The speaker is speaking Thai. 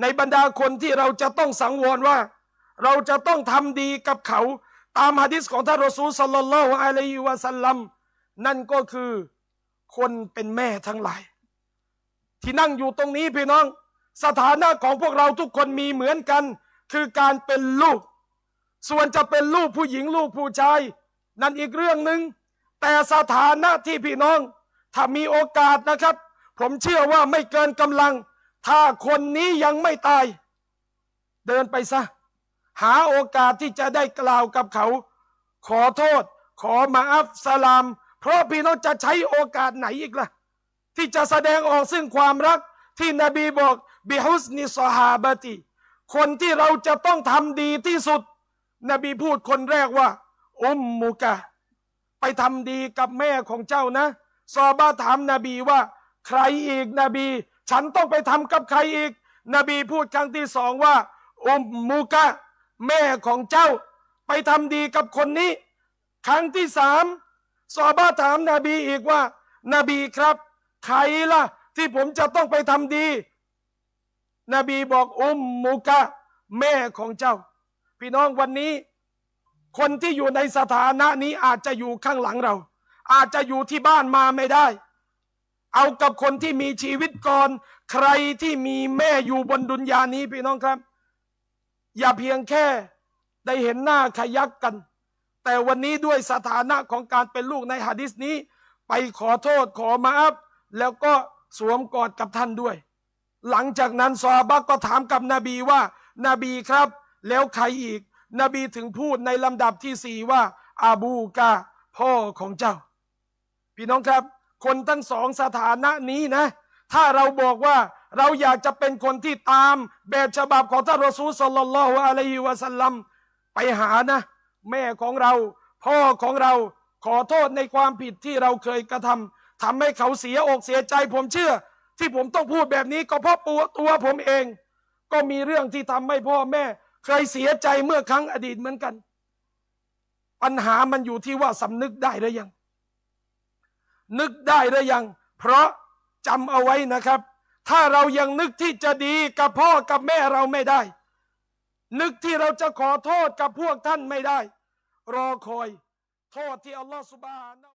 ในบรรดาคนที่เราจะต้องสังวรว่า เราจะต้องทำดีกับเขา ตามฮะดิษของท่านรอซูลสัลลัลลอฮุอะลัยฮิวะสัลลัมนั่นก็คือคนเป็นแม่ทั้งหลาย ที่นั่งอยู่ตรงนี้พี่น้อง สถานะของพวกเราทุกคนมีเหมือนกัน คือการเป็นลูก ส่วนจะเป็นลูกผู้หญิงลูกผู้ชาย นั่นอีกเรื่องหนึ่งแต่สถานะที่พี่น้อง ถ้ามีโอกาสนะครับ ผมเชื่อว่าไม่เกินกำลัง ถ้าคนนี้ยังไม่ตาย เดินไปซะ หาโอกาสที่จะได้กล่าวกับเขา ขอโทษ ขอมาอัฟสลาม เพราะพี่น้องจะใช้โอกาสไหนอีกล่ะ ที่จะแสดงออกซึ่งความรักที่นบีบอกบิฮุสนิซฮาบติ คนที่เราจะต้องทำดีที่สุด นบีพูดคนแรกว่า อุมมุกะ ไปทำดีกับแม่ของเจ้านะ ซอบาถามนบีว่า ใครอีกนบี ฉันต้องไปทำกับใครอีก นบีพูดครั้งที่สองว่า อุมมุกะ แม่ของเจ้า ไปทำดีกับคนนี้ ครั้งที่สามซอบาถามนบีอีกว่า นบีครับ ใครล่ะ ที่ผมจะต้องไปทำดี นบีบอกอุมมุกะ แม่ของเจ้า พี่น้องวันนี้ คนที่อยู่ในสถานะนี้อาจจะอยู่ข้างหลังเรา อาจจะอยู่ที่บ้านมาไม่ได้ เอากับคนที่มีชีวิตก่อน ใครที่มีแม่อยู่บนดุนยานี้พี่น้องครับ อย่าเพียงแค่ได้เห็นหน้าขยักกัน แต่วันนี้ด้วยสถานะของการเป็นลูกในหะดิษนี้ ไปขอโทษขอมาอัพแล้วก็สวมกอดกับท่านด้วย หลังจากนั้นซอฮาบะห์ก็ถามกับนบีว่า นบีครับ แล้วใครอีก นบีถึงพูดในลำดับที่สี่ว่าอาบูกาพ่อของเจ้า พี่น้องครับ คนทั้งสองสถานะนี้นะ ถ้าเราบอกว่าเราอยากจะเป็นคนที่ตามแบบฉบับของท่านรอซูลสัลลัลลอฮุอะลัยฮิวะสัลลัมไปหานะ แม่ของเรา พ่อของเราขอโทษในความผิดที่เราเคยกระทำทำให้เขาเสียอกเสียใจผมเชื่อ ที่ผมต้องพูดแบบนี้ก็เพราะตัวตัวผมเอง ก็มีเรื่องที่ทำให้พ่อแม่ เคยเสียใจเมื่อครั้งอดีตเหมือนกัน ปัญหามันอยู่ที่ว่าสำนึกได้หรือยัง นึกได้หรือยัง เพราะจำเอาไว้นะครับ ถ้าเรายังนึกที่จะดีกับพ่อกับแม่เราไม่ได้ นึกที่เราจะขอโทษกับพวกท่านไม่ได้ รอคอย โทษที่อัลลอฮฺสุบาน